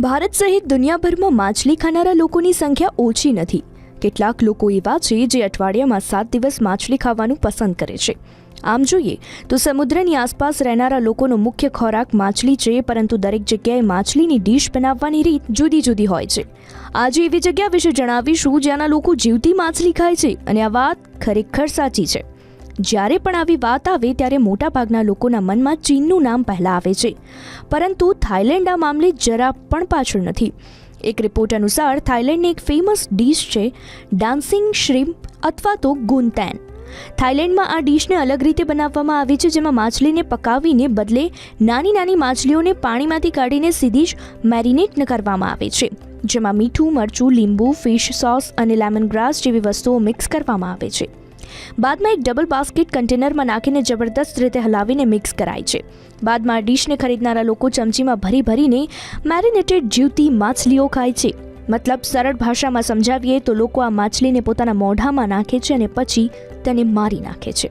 ભારત સહિત દુનિયાભરમાં માછલી ખાનારા લોકોની સંખ્યા ઓછી નથી. કેટલાક લોકો એવા છે જે અઠવાડિયામાં સાત દિવસ માછલી ખાવાનું પસંદ કરે છે. આમ જોઈએ તો સમુદ્રની આસપાસ રહેનારા લોકોનો મુખ્ય ખોરાક માછલી છે, પરંતુ દરેક જગ્યાએ માછલીની ડીશ બનાવવાની રીત જુદી જુદી હોય છે. આજે એવી જગ્યા વિશે જણાવીશું જ્યાંના લોકો જીવતી માછલી ખાય છે અને આ વાત ખરેખર સાચી છે. જ્યારે પણ આવી વાત આવે ત્યારે મોટાભાગના લોકોના મનમાં ચીનનું નામ પહેલાં આવે છે. પરંતુ થાઇલેન્ડ આ મામલે જરા પણ પાછળ નથી. એક રિપોર્ટ અનુસાર થાઇલેન્ડની એક ફેમસ ડીશ છે ડાન્સિંગ શ્રીમ્પ અથવા તો ગુનતેન થાઇલેન્ડમાં આ ડીશને અલગ રીતે બનાવવામાં આવે છે જેમાં માછલીને પકાવીને બદલે નાની નાની માછલીઓને પાણીમાંથી કાઢીને સીધી જ મેરિનેટ કરવામાં આવે છે. જેમાં મીઠું, મરચું, લીંબુ, ફિશ સોસ અને લેમન ગ્રાસ જેવી વસ્તુઓ મિક્સ કરવામાં આવે છે. બાદમાં એક ડબલ બાસ્કેટ કન્ટેનરમાં નાખીને જબરદસ્ત રીતે હલાવીને મિક્સ કરાય છે. બાદમાં ડીશને ખરીદનારા લોકો ચમચીમાં ભરી ભરીને મેરિનેટેડ જીવતી માછલીઓ ખાય છે. મતલબ સરળ ભાષામાં સમજાવીએ તો લોકો આ માછલીને પોતાના મોઢામાં નાખે છે અને પછી તેને મારી નાખે છે.